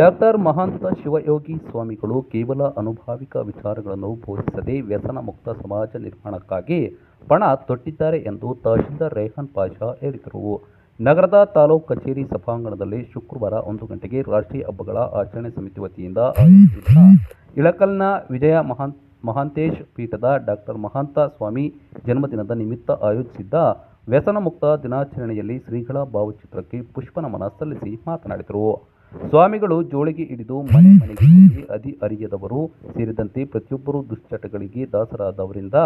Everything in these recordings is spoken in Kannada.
ಡಾಕ್ಟರ್ ಮಹಾಂತ ಶಿವಯೋಗಿ ಸ್ವಾಮಿಗಳು ಕೇವಲ ಅನುಭಾವಿಕ ವಿಚಾರಗಳನ್ನು ಬೋಧಿಸದೆ ವ್ಯಸನ ಮುಕ್ತ ಸಮಾಜ ನಿರ್ಮಾಣಕ್ಕಾಗಿ ಪಣ ತೊಟ್ಟಿದ್ದಾರೆ ಎಂದು ತಹಶೀಲ್ದಾರ್ ರೇಹಾನ್ ಪಾಷಾ ಹೇಳಿದರು. ನಗರದ ತಾಲೂಕು ಕಚೇರಿ ಸಭಾಂಗಣದಲ್ಲಿ ಶುಕ್ರವಾರ ಒಂದು ಗಂಟೆಗೆ ರಾಷ್ಟ್ರೀಯ ಹಬ್ಬಗಳ ಆಚರಣೆ ಸಮಿತಿ ವತಿಯಿಂದ ಆಯೋಜಿಸಿದ್ದ ಇಳಕಲ್ನ ವಿಜಯ ಮಹಾನ್, ಮಹಾಂತೇಶ್ ಪೀಠದ ಡಾಕ್ಟರ್ ಮಹಾಂತ ಸ್ವಾಮಿ ಜನ್ಮದಿನದ ನಿಮಿತ್ತ ಆಯೋಜಿಸಿದ್ದ ವ್ಯಸನ ಮುಕ್ತ ದಿನಾಚರಣೆಯಲ್ಲಿ ಶ್ರೀಗಳ ಭಾವಚಿತ್ರಕ್ಕೆ ಪುಷ್ಪನಮನ ಸಲ್ಲಿಸಿ ಮಾತನಾಡಿದರು. ಸ್ವಾಮಿಗಳು ಜೋಳಿಗೆ ಹಿಡಿದು ಮನೆ ಮನೆಗೆ ಹೋಗಿ ಅದಿ ಅರಿಯದವರು ಸೇರಿದಂತೆ ಪ್ರತಿಯೊಬ್ಬರು ದುಶ್ಚಟಗಳಿಗೆ ದಾಸರಾದವರಿಂದ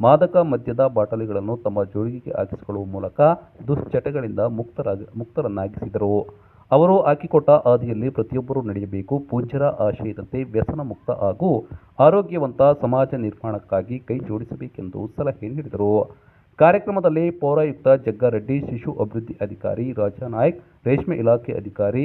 ಮಾದಕ ಮದ್ಯದ ಬಾಟಲಿಗಳನ್ನು ತಮ್ಮ ಜೋಳಿಗೆಗೆ ಹಾಕಿಸಿಕೊಳ್ಳುವ ಮೂಲಕ ದುಶ್ಚಟಗಳಿಂದ ಮುಕ್ತರಾಗ, ಮುಕ್ತರನ್ನಾಗಿಸಿದರು. ಅವರು ಹಾಕಿಕೊಟ್ಟ ಹಾದಿಯಲ್ಲಿ ಪ್ರತಿಯೊಬ್ಬರೂ ನಡೆಯಬೇಕು. ಪೂಜ್ಯರ ಆಶಯದಂತೆ ವ್ಯಸನ ಮುಕ್ತ ಹಾಗೂ ಆರೋಗ್ಯವಂತ ಸಮಾಜ ನಿರ್ಮಾಣಕ್ಕಾಗಿ ಕೈ ಜೋಡಿಸಬೇಕೆಂದು ಸಲಹೆ ನೀಡಿದರು. ಕಾರ್ಯಕ್ರಮದಲ್ಲಿ ಪೌರಾಯುಕ್ತ ಜಗ್ಗಾರೆಡ್ಡಿ, ಶಿಶು ಅಭಿವೃದ್ಧಿ ಅಧಿಕಾರಿ ರಾಜಾ ನಾಯ್ಕ್ ರೇಷ್ಮೆ ಇಲಾಖೆ ಅಧಿಕಾರಿ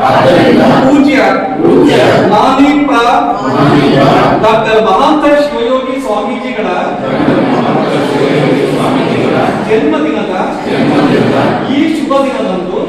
ಆದ್ದರಿಂದ ಪೂಜ್ಯ ನಾನೀಪ ಡಾಕ್ಟರ್ ಮಹಾಂತ ಶಿವಯೋಗಿ ಸ್ವಾಮೀಜಿಗಳ ಜನ್ಮದಿನದ ಈ ಶುಭ ದಿನದಂದು